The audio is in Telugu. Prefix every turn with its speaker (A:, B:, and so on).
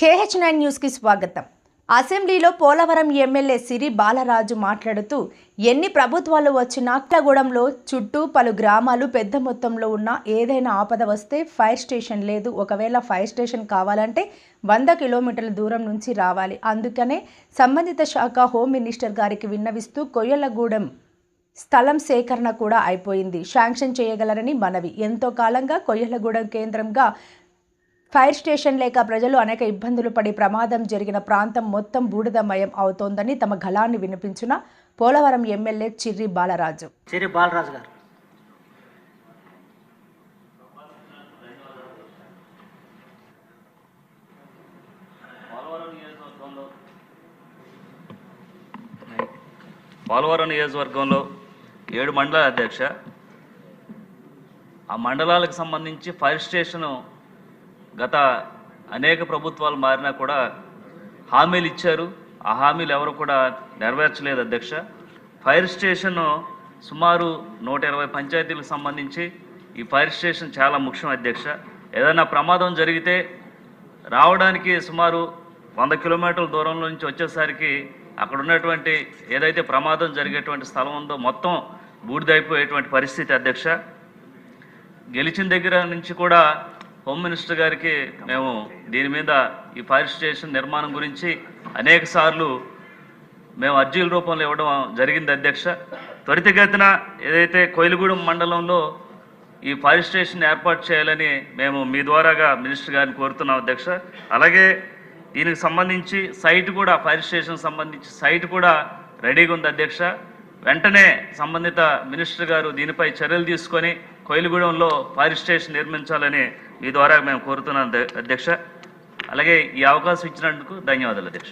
A: కేహెచ్ నైన్ న్యూస్కి స్వాగతం. అసెంబ్లీలో పోలవరం ఎమ్మెల్యే సిరి బాలరాజు మాట్లాడుతూ ఎన్ని ప్రభుత్వాలు వచ్చినా కొత్తగూడెంలో చుట్టూ పలు గ్రామాలు పెద్ద మొత్తంలో ఉన్న ఏదైనా ఆపద వస్తే ఫైర్ స్టేషన్ లేదు. ఒకవేళ ఫైర్ స్టేషన్ కావాలంటే వంద కిలోమీటర్ల దూరం నుంచి రావాలి. అందుకనే సంబంధిత శాఖ హోమ్ మినిస్టర్ గారికి విన్నవిస్తూ కొయ్యలగూడెం స్థలం సేకరణ కూడా అయిపోయింది. శాంక్షన్ చేయగలరని మనవి. ఎంతో కాలంగా కొయ్యలగూడెం కేంద్రంగా ఫైర్ స్టేషన్ లేక ప్రజలు అనేక ఇబ్బందులు పడి ప్రమాదం జరిగిన ప్రాంతం మొత్తం బూడిదమయం అవుతోందని తమ గళాన్ని వినిపించిన పోలవరం ఎమ్మెల్యే చిర్రి బాలరాజు.
B: సిరి బాలరాజు గారు.
C: పోలవరం నియోజకవర్గంలో ఏడు మండలాల అధ్యక్ష. ఆ మండలాలకు సంబంధించి ఫైర్ స్టేషను గత అనేక ప్రభుత్వాలు మారినా కూడా హామీలు ఇచ్చారు. ఆ హామీలు ఎవరు కూడా నెరవేర్చలేదు అధ్యక్ష. ఫైర్ స్టేషన్ సుమారు నూట ఇరవై పంచాయతీలకు సంబంధించి ఈ ఫైర్ స్టేషన్ చాలా ముఖ్యం అధ్యక్ష. ఏదైనా ప్రమాదం జరిగితే రావడానికి సుమారు వంద కిలోమీటర్ల దూరంలో నుంచి వచ్చేసరికి అక్కడ ఉన్నటువంటి ఏదైతే ప్రమాదం జరిగేటువంటి స్థలం ఉందో మొత్తం బూడిదైపోయేటువంటి పరిస్థితి అధ్యక్ష. గెలిచిన దగ్గర నుంచి కూడా హోమ్ మినిస్టర్ గారికి మేము దీని మీద ఈ ఫైర్ స్టేషన్ నిర్మాణం గురించి అనేక సార్లు మేము అర్జీల రూపంలో ఇవ్వడం జరిగింది అధ్యక్ష. త్వరితగతిన ఏదైతే కోయిలగూడెం మండలంలో ఈ ఫైర్ స్టేషన్ ఏర్పాటు చేయాలని మేము మీ ద్వారాగా మినిస్టర్ గారిని కోరుతున్నాం అధ్యక్ష. అలాగే దీనికి సంబంధించి సైట్ కూడా ఫైర్ స్టేషన్ సంబంధించి సైట్ కూడా రెడీగా ఉంది అధ్యక్ష. వెంటనే సంబంధిత మినిస్టర్ గారు దీనిపై చర్యలు తీసుకొని కోయిలగూడెంలో ఫైర్ స్టేషన్ నిర్మించాలని మీ ద్వారా మేము కోరుతున్నాం అధ్యక్ష. అలాగే ఈ అవకాశం ఇచ్చినందుకు ధన్యవాదాలు అధ్యక్ష.